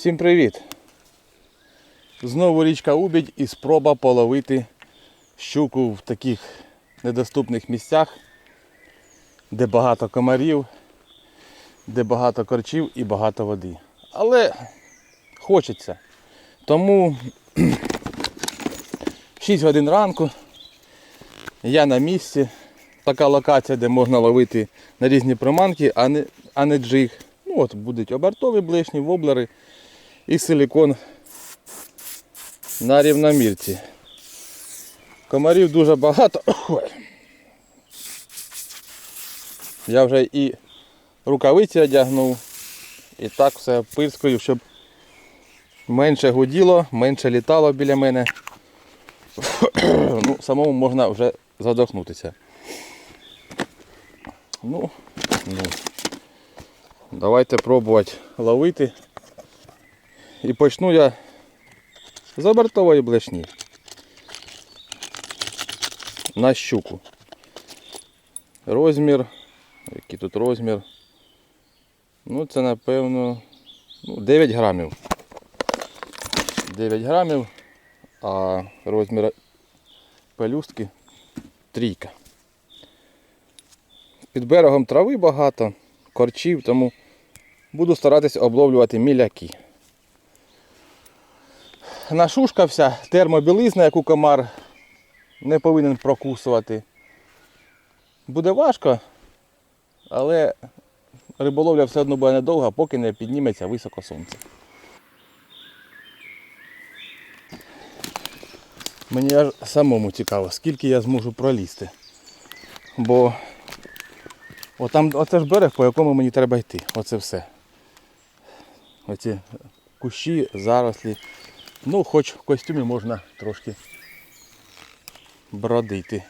Всім привіт! Знову річка Убідь і спроба половити щуку в таких недоступних місцях, де багато комарів, де багато корчів і багато води. Але хочеться. Тому 6 годин ранку я на місці. Така локація, де можна ловити на різні приманки, а не, а не джиг. Ну от будуть обертові блешні, воблери і силікон на рівномірці. Комарів дуже багато. Я вже і рукавиці одягнув, і так все пирскою, щоб менше гуділо, менше літало біля мене. ну, самому можна вже задохнутися. Ну, ну. Давайте пробувати ловити. І почну я з обертової блешні. На щуку. Розмір. Який тут розмір? Ну це напевно ну, 9 грамів. 9 грамів, а розмір пелюстки трійка. Під берегом трави багато, корчів, тому буду старатись обловлювати міляки. Нашушкався, термобілизна, яку комар не повинен прокусувати. Буде важко, але риболовля все одно буде недовга, поки не підніметься високо сонце. Мені аж самому цікаво, скільки я зможу пролізти. Бо отам, оце ж берег, по якому мені треба йти. Оце все. Оці кущі, зарослі. Ну, хоч в костюмі можна трошки бродити.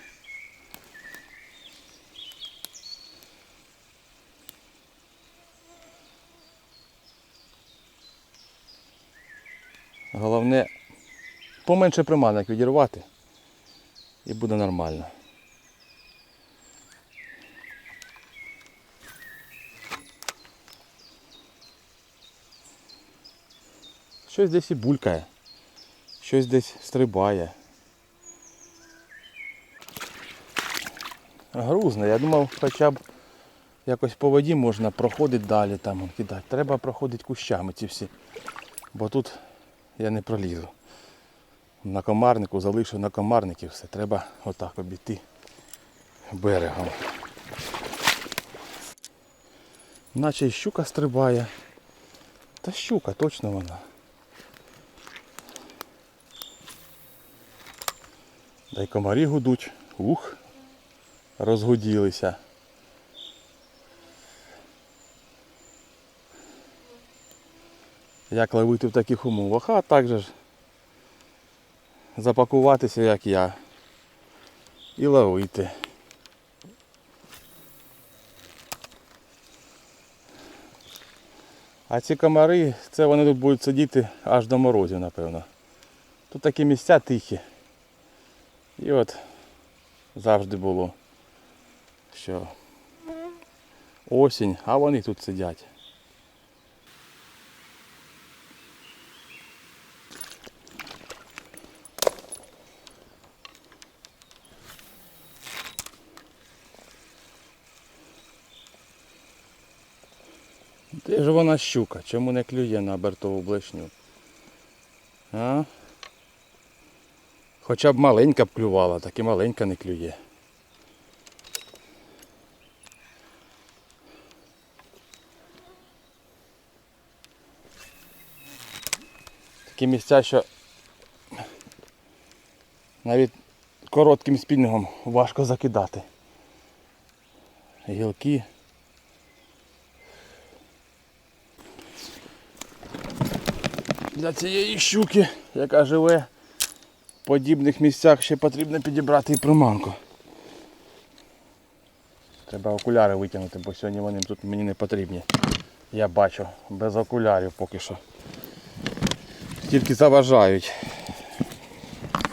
Головне поменше приманок відірвати і буде нормально. Щось десь і булькає, щось десь стрибає. Грузно, я думав хоча б якось по воді можна проходити далі там кидати. Треба проходити кущами ці всі. Бо тут я не пролізу. На комарнику залишу на комарники все. Треба отак обійти берегом. Наче й щука стрибає. Та щука, точно вона. Дай комарі гудуть. Ух, розгуділися. Як ловити в таких умовах, а так же ж запакуватися, як я, і ловити. А ці комари, це вони тут будуть сидіти аж до морозів, напевно. Тут такі місця тихі. І от завжди було, що осінь, а вони тут сидять. Де ж вона щука? Чому не клює на бертову блешню? А? Хоча б маленька б клювала, так і маленька не клює. Такі місця, що навіть коротким спіннингом важко закидати. Гілки. Для цієї щуки, яка живе подібних місцях, ще потрібно підібрати і приманку. Треба окуляри витягнути, бо сьогодні вони тут мені не потрібні. Я бачу, без окулярів поки що. Тільки заважають.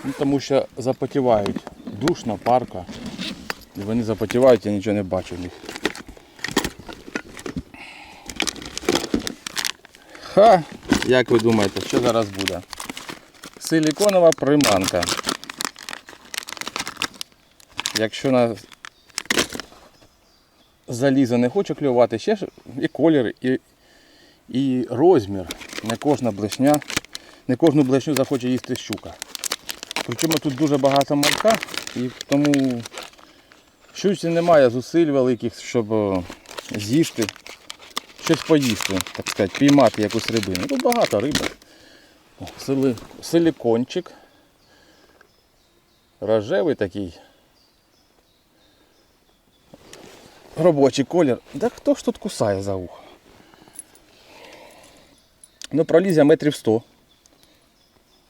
Ну, тому що запотівають. Душно, парка. І вони запотівають, я нічого не бачу в них. Ха! Як ви думаєте, що зараз буде? Силіконова приманка. Якщо на залізо не хоче клювати, ще ж і колір, і, і розмір. Не кожна блешня, не кожну блешню захоче їсти щука. Причому тут дуже багато малька, і тому щуці немає зусиль великих, щоб е, з'їсти, щось поїсти, так сказати, піймати якусь рибину. Тут багато риби. Сили- Силікончик. Рожевий такий. Робочий колір. Да хто ж тут кусає за ухо? Ну, проліз я метрів 100.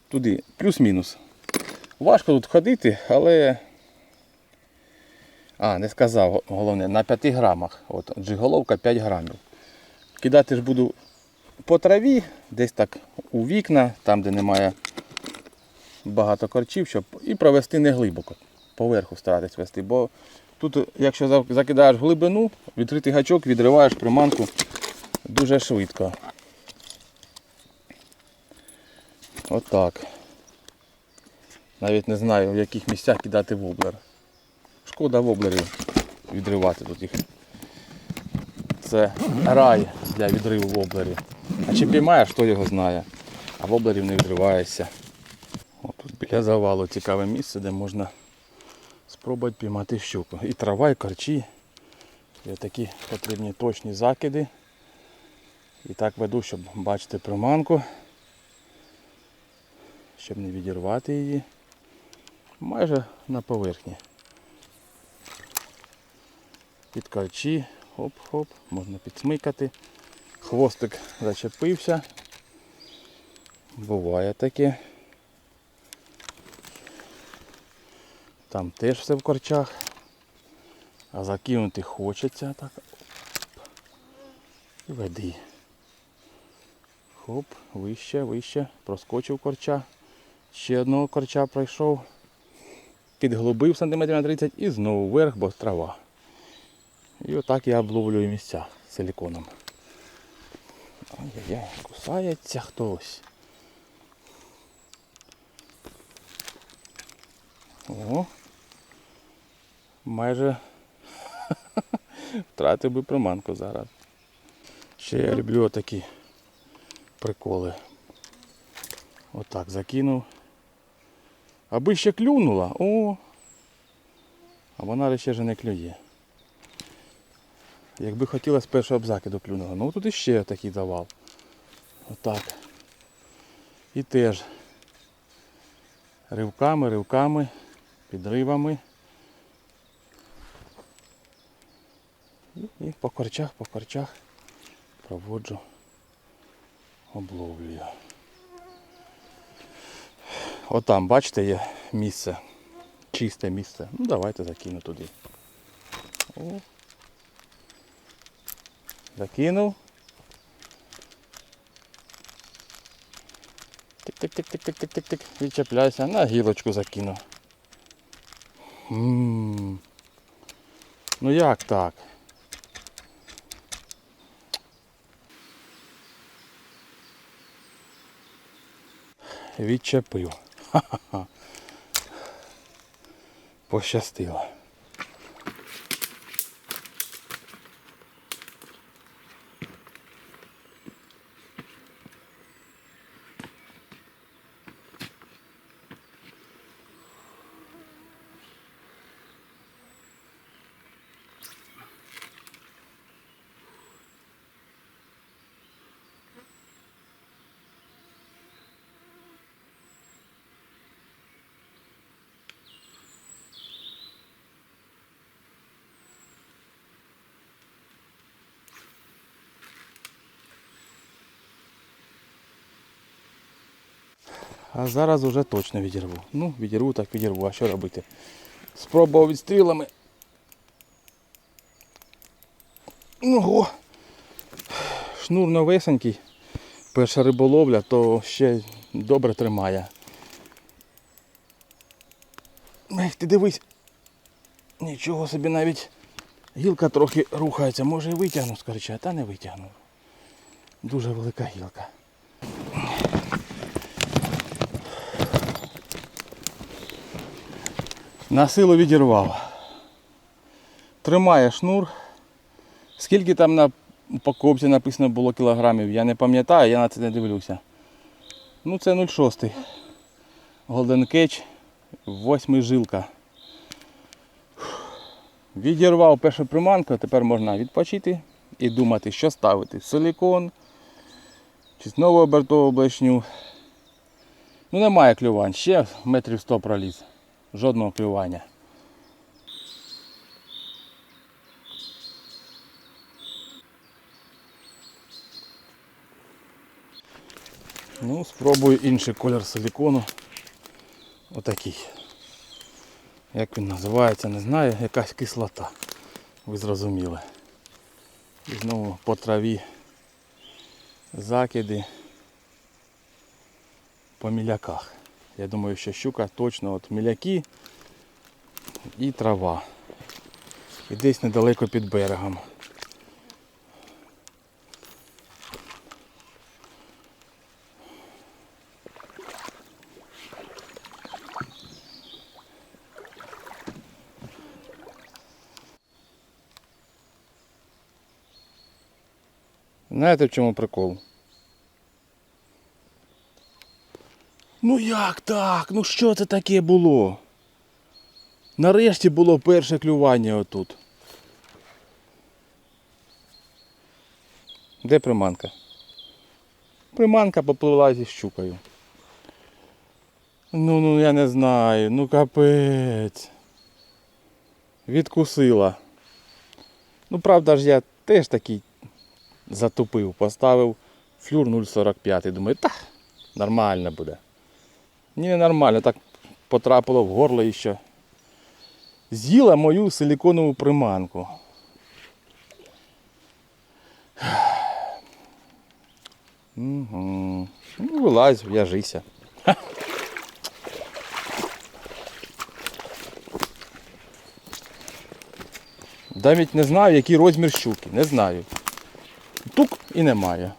Туди, плюс-мінус. Важко тут ходити, але. А, не сказав головне, на 5 грамах. От, джиголовка 5 грамів. Кидати ж буду по траві, десь так у вікна, там де немає багато корчів, щоб і провести не глибоко. Поверху старатись вести. Бо тут, якщо закидаєш глибину, відкритий гачок, відриваєш приманку дуже швидко. Отак. Навіть не знаю, в яких місцях кидати воблер. Шкода воблерів відривати тут їх. Це рай для відриву воблерів. А чи піймаєш, хто його знає. А воблерів не відриваєшся. О, біля завалу цікаве місце, де можна спробувати піймати щуку. І трава, і корчі. І такі потрібні точні закиди. І так веду, щоб бачити приманку. Щоб не відірвати її. Майже на поверхні. Під корчі, хоп-хоп, можна підсмикати. Хвостик зачепився. Буває таке. Там теж все в корчах. А закинути хочеться так. І веди. Хоп, вище, вище, проскочив корча. Ще одного корча пройшов. Підглубив сантиметрів на 30 і знову вверх, бо трава. І отак я обловлюю місця силіконом. Ай-яй-яй, кусається хтось. О, майже втратив би приманку зараз. Ще я люблю отакі приколи. Отак закинув. Аби ще клюнула, о! А вона ще ж не клює. Якби хотіла з першого б закиду клюнула. Ну тут іще такий завал. Отак. І теж ривками, ривками, підривами. І по корчах, по корчах проводжу, обловлюю. Отам, бачите, є місце. Чисте місце. Ну давайте закину туди. О. Закинув. Тик-тик-тик-тик-тик-тик-тик. Відчепляйся. На гілочку закину. м Ну як так? Відчепив. Ха-ха-ха. Пощастило. А зараз уже точно відірву. Ну, відірву, так відірву, а що робити? Спробував відстрілами. Ого! Шнур новесенький. Перша риболовля, то ще добре тримає. Ех, ти дивись. Нічого собі навіть гілка трохи рухається. Може і витягну, скоріше, та не витягну. Дуже велика гілка. На силу відірвав. Тримає шнур. Скільки там на упаковці написано було кілограмів, я не пам'ятаю, я на це не дивлюся. Ну це 0,6. Golden Catch, 8 жилка. Відірвав першу приманку, тепер можна відпочити і думати, що ставити. Силікон чи знову обертову блешню. Ну немає клювань, ще метрів 100 проліз. Жодного клювання. Ну, спробую інший колір силікону. Отакий. Як він називається, не знаю, якась кислота. Ви зрозуміли. І знову по траві закиди по міляках. Я думаю, що щука точно от міляки і трава. І десь недалеко під берегом. Знаєте в чому прикол? Ну як так? Ну що це таке було? Нарешті було перше клювання отут. Де приманка? Приманка поплила зі щукою. Ну ну я не знаю, ну капець. Відкусила. Ну правда ж я теж такий затупив, поставив флюр 0,45 думаю, та нормально буде. Ні, нормально, так потрапило в горло і що. З'їла мою силіконову приманку. Угу. Ну, вилазь, в'яжися. Навіть не знаю, який розмір щуки. Не знаю. Тук і немає.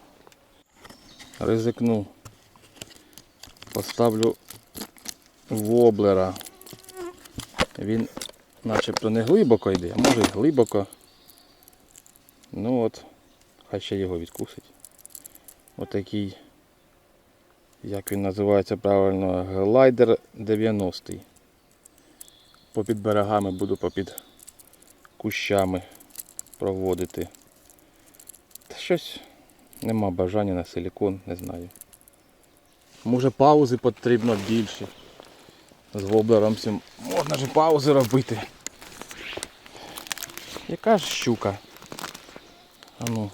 Ризикну. Поставлю воблера. Він начебто не глибоко йде, а може й глибоко. Ну от, хай ще його відкусить. Отакий, як він називається правильно, глайдер 90 Попід берегами буду попід кущами проводити. Та щось нема бажання на силікон, не знаю. Може паузи потрібно більше. З воблером цим можна ж паузи робити. Яка ж щука? А ну.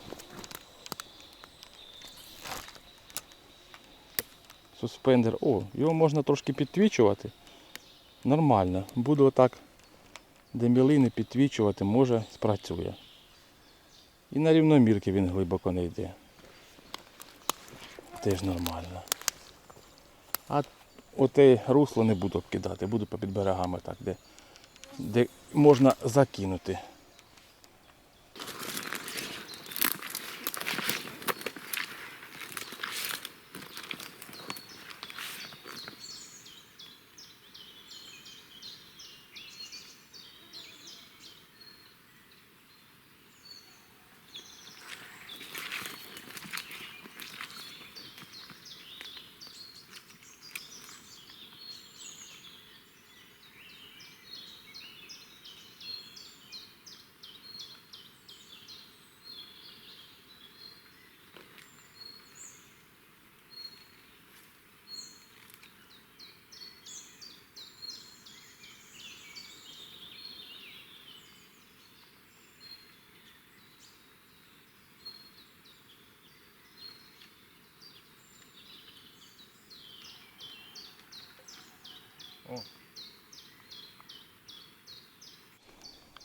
Суспендер. О, його можна трошки підтвічувати. Нормально. Буду отак демілини підтвічувати, може спрацює. І на рівномірки він глибоко не йде. Теж нормально. А оте русло не буду обкидати, буду попід берегами так, де, де можна закинути.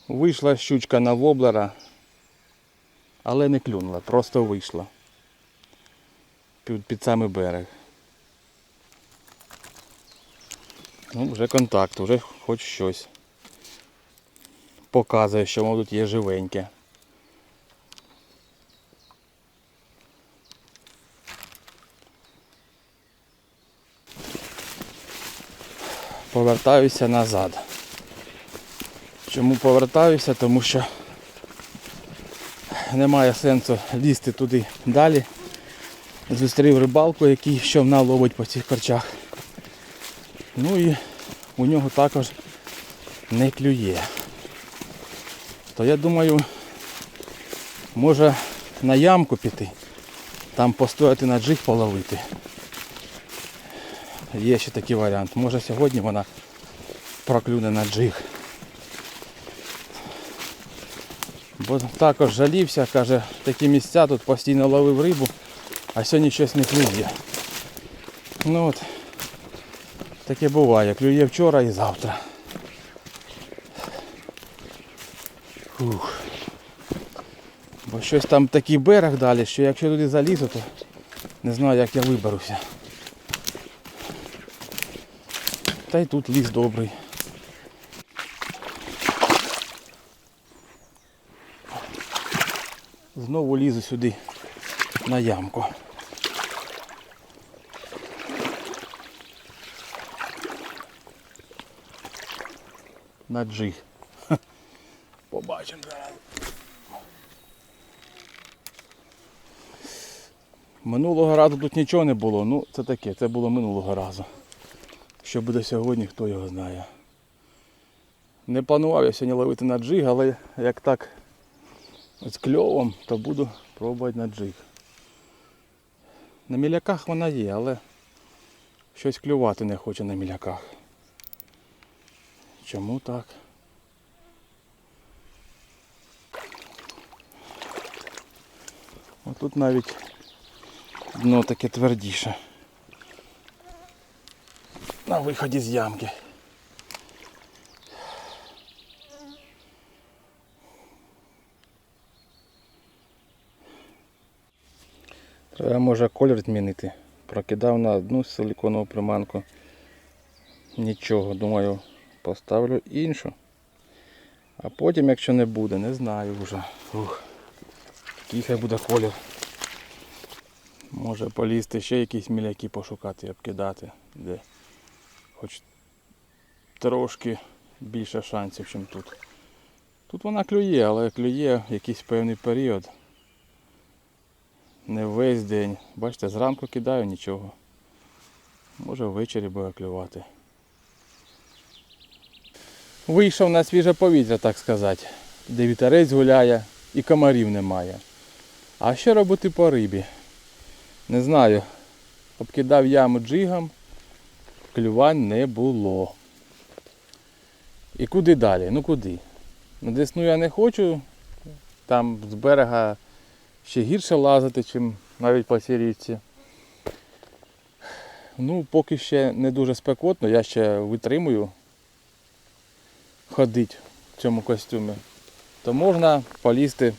Вийшла щучка на воблера, але не клюнула, просто вийшла. Під, під самий берег. Ну, вже контакт, вже хоч щось. Показує, що тут є живеньке. Повертаюся назад. Чому повертаюся? Тому що немає сенсу лізти туди далі. Зустрів рибалку, який щовна ловить по цих корчах. Ну і у нього також не клює. То я думаю, може на ямку піти, там постояти на джиг половити. Є ще такий варіант. Може сьогодні вона проклюне на джиг. Бо також жалівся, каже, такі місця тут постійно ловив рибу, а сьогодні щось не клює. Ну от, таке буває, клює вчора і завтра. Фух. Бо щось там такий берег далі, що якщо туди залізу, то не знаю як я виберуся. Та й тут ліс добрий. Знову лізу сюди на ямку. На джиг. Побачимо зараз. Минулого разу тут нічого не було, ну це таке, це було минулого разу. Що буде сьогодні, хто його знає. Не планував я сьогодні ловити на джиг, але як так з кльовом, то буду пробувати на джиг. На міляках вона є, але щось клювати не хоче на міляках. Чому так? Отут навіть дно таке твердіше. На виході з ямки. Треба може колір змінити. Прокидав на одну силиконову приманку. Нічого, думаю, поставлю іншу. А потім, якщо не буде, не знаю вже. Ух. Який хай буде колір. Може полізти ще якісь міляки пошукати обкидати, де хоч трошки більше шансів, ніж тут. Тут вона клює, але клює якийсь певний період. Не весь день. Бачите, зранку кидаю нічого. Може ввечері буде клювати. Вийшов на свіже повітря, так сказати. Де вітерець гуляє і комарів немає. А що робити по рибі? Не знаю. Обкидав яму джигом, клювань не було. І куди далі? Ну куди? На Десну я не хочу. Там з берега ще гірше лазити, чим навіть по цій річці. Ну, поки ще не дуже спекотно, я ще витримую ходити в цьому костюмі. То можна полізти,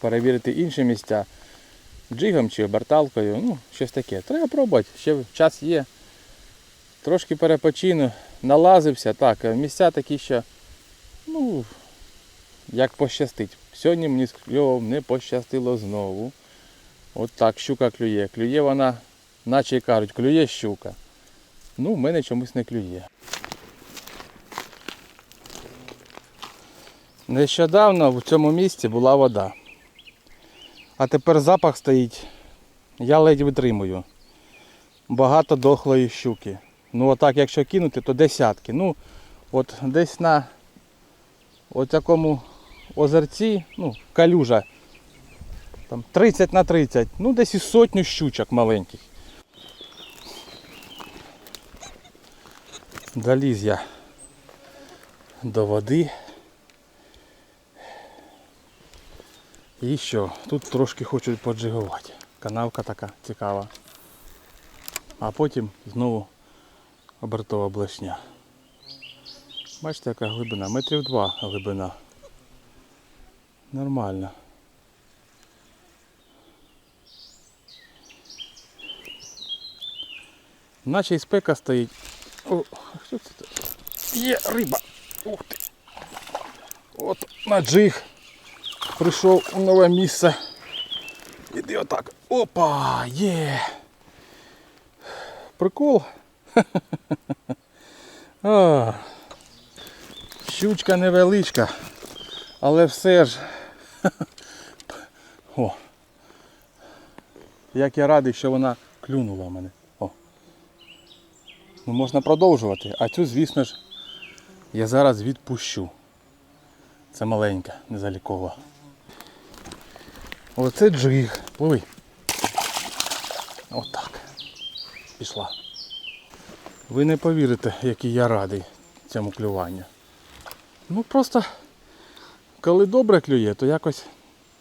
перевірити інші місця джигом чи оберталкою, ну, щось таке. Треба пробувати, ще час є. Трошки перепочину, налазився, так, місця такі, що, ну, як пощастить. Сьогодні мені з кльовом не пощастило знову. От так щука клює. Клює вона, наче кажуть, клює щука. Ну, в мене чомусь не клює. Нещодавно в цьому місці була вода. А тепер запах стоїть. Я ледь витримую. Багато дохлої щуки. Ну отак, якщо кинути, то десятки. Ну, от десь на такому озерці, ну, калюжа, там 30 на 30, ну десь і сотню щучок маленьких. Доліз я до води. І що? Тут трошки хочуть поджигувати. Канавка така цікава. А потім знову обертова блешня. Бачите, яка глибина? Метрів два глибина. Нормально. Наче і спека стоїть. О, що це? таке? Є риба. Ух ти. От на джиг. Прийшов у нове місце. Іди отак. Опа! Є! Прикол. Щучка невеличка, але все ж. О. Як я радий, що вона клюнула мене. О. Ну можна продовжувати. А цю, звісно ж, я зараз відпущу. Це маленька, незалікова. Оце джиг. Пливи. Отак. Пішла. Ви не повірите, який я радий цьому клюванню. Ну просто, коли добре клює, то якось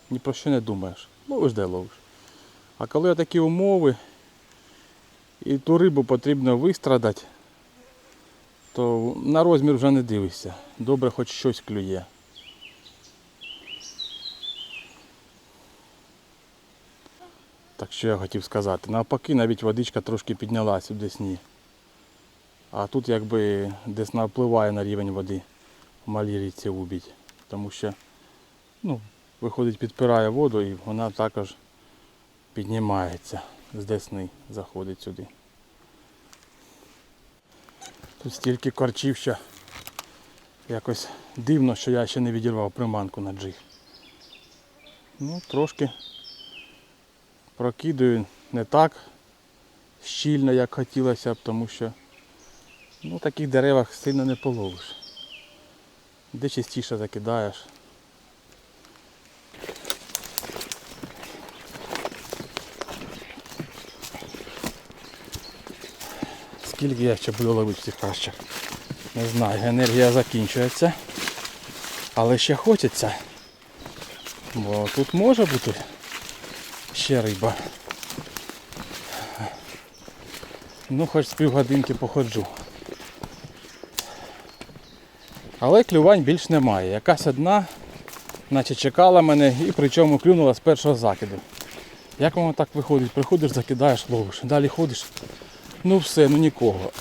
ні про що не думаєш. Ловиш де ловиш. А коли такі умови і ту рибу потрібно вистрадати, то на розмір вже не дивишся. Добре хоч щось клює. Так що я хотів сказати. Навпаки, навіть водичка трошки піднялася в Десні. А тут якби Десна впливає на рівень води в малій річці Убідь. Тому що ну, виходить, підпирає воду і вона також піднімається з Десни, заходить сюди. Тут стільки корчів, що якось дивно, що я ще не відірвав приманку на джиг. Ну, трошки прокидаю не так щільно, як хотілося б, тому що ну, таких деревах сильно не половиш. Де частіше закидаєш. Скільки я ще буду ловити в цих пащах? Не знаю, енергія закінчується. Але ще хочеться. Бо тут може бути ще риба. Ну, хоч з півгодинки походжу. Але клювань більш немає. Якась одна, наче чекала мене і причому клюнула з першого закиду. Як воно так виходить? Приходиш, закидаєш, ловиш. Далі ходиш. Ну все, ну нікого.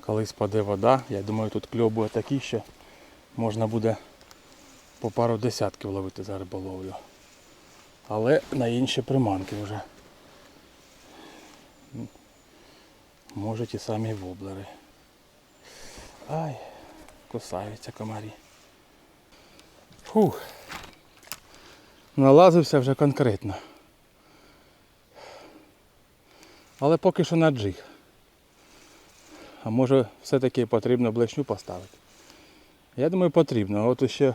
Коли спаде вода, я думаю, тут кльов буде такий, що можна буде по пару десятків ловити за риболовлю. Але на інші приманки вже. Можуть і самі воблери. Ай, кусаються комарі. Фух. Налазився вже конкретно. Але поки що на джиг. А може все-таки потрібно блешню поставити? Я думаю потрібно. От ще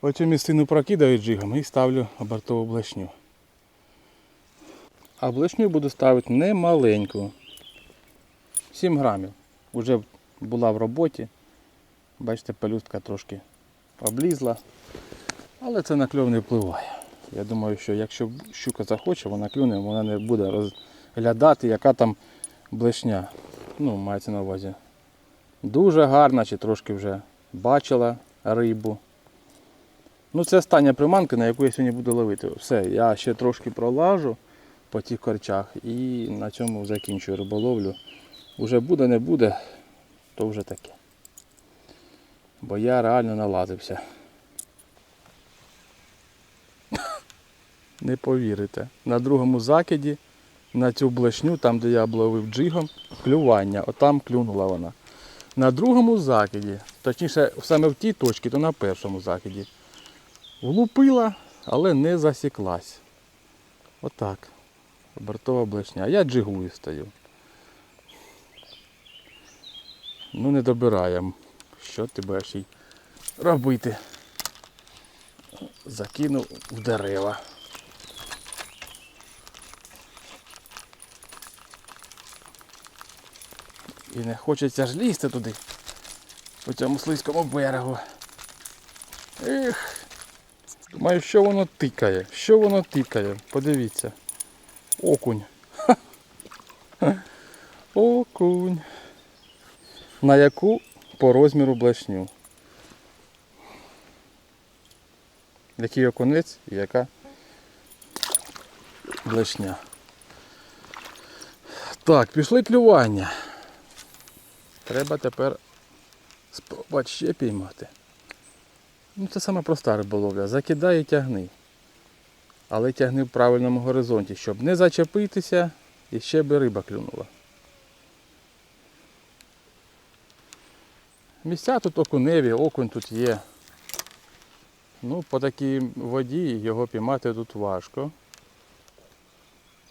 оцю місцину прокидаю джигом і ставлю обертову блешню. А блешню буду ставити не маленьку. 7 грамів. Уже була в роботі. Бачите, пелюстка трошки облізла. Але це на кльов не впливає. Я думаю, що якщо щука захоче, вона клюне, вона не буде розглядати, яка там блешня. Ну, мається на увазі. Дуже гарна, чи трошки вже бачила рибу. Ну це остання приманка, на яку я сьогодні буду ловити. Все, я ще трошки пролажу по тих корчах і на цьому закінчую риболовлю. Уже буде, не буде, то вже таке. Бо я реально налазився. Не повірите. На другому закиді, на цю блешню, там де я обловив джигом, клювання. Отам клюнула вона. На другому закиді, точніше саме в тій точці, то на першому закиді. Влупила, але не засіклась. Отак. Бортова блешня. А я джигую стою. Ну не добираємо. Що ти будеш їй робити? Закинув в дерева. І не хочеться ж лізти туди, по цьому слизькому берегу. Ех. Думаю, що воно тикає? Що воно тикає? Подивіться. Окунь. Окунь. На яку по розміру блешню? Який окунець і яка блешня. Так, пішли клювання. Треба тепер спробувати ще піймати. Ну це саме проста риболовля. Закидай і тягни. Але тягни в правильному горизонті, щоб не зачепитися І ще би риба клюнула. Місця тут окуневі, окунь тут є. Ну, по такій воді його піймати тут важко.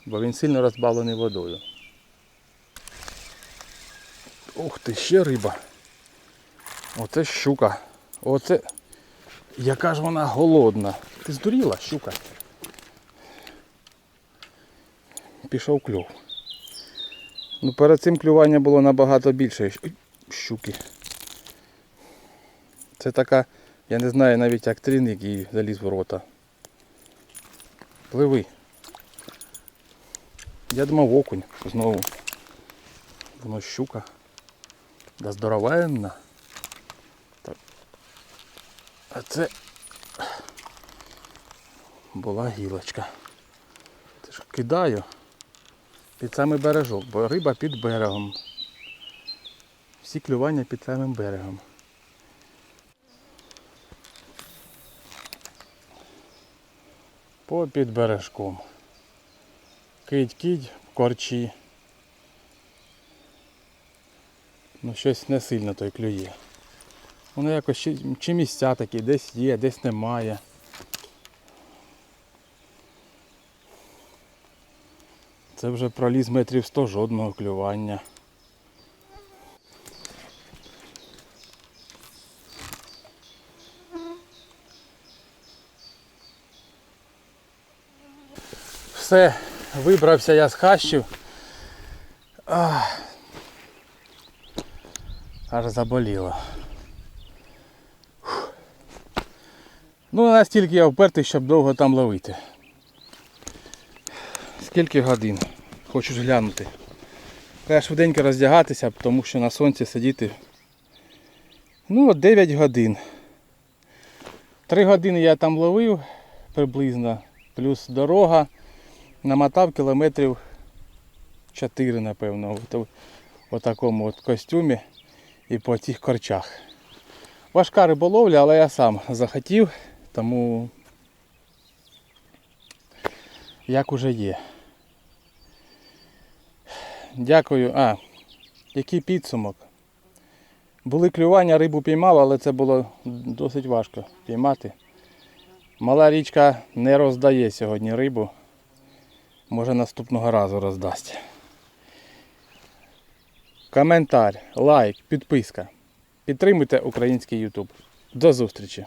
Бо він сильно розбавлений водою. Ух ти, ще риба. Оце щука. Оце. Яка ж вона голодна. Ти здуріла, щука. Пішов клюв. Ну перед цим клювання було набагато більше щуки. Це така, я не знаю навіть як трін, який заліз в рота. Пливи. Я думав окунь знову. Воно щука. Да здоровенна. Так. А це була гілочка. Це ж кидаю під самий бережок, бо риба під берегом. Всі клювання під самим берегом. Попід бережком. Кидь-кидь, корчі. Ну щось не сильно той клює. Воно якось чи місця такі, десь є, десь немає. Це вже проліз метрів 100 жодного клювання. Все, вибрався я з хащів. Аж заболіло. Ну, настільки я впертий, щоб довго там ловити. Скільки годин? Хочу ж глянути. Треба швиденько роздягатися, тому що на сонці сидіти. Ну, 9 годин. 3 години я там ловив приблизно, плюс дорога. Намотав кілометрів 4, напевно, в такому от костюмі і по цих корчах. Важка риболовля, але я сам захотів, тому як уже є. Дякую. А, який підсумок? Були клювання, рибу піймав, але це було досить важко піймати. Мала річка не роздає сьогодні рибу. Може наступного разу роздасть. Коментар, лайк, підписка. Підтримуйте український YouTube. До зустрічі!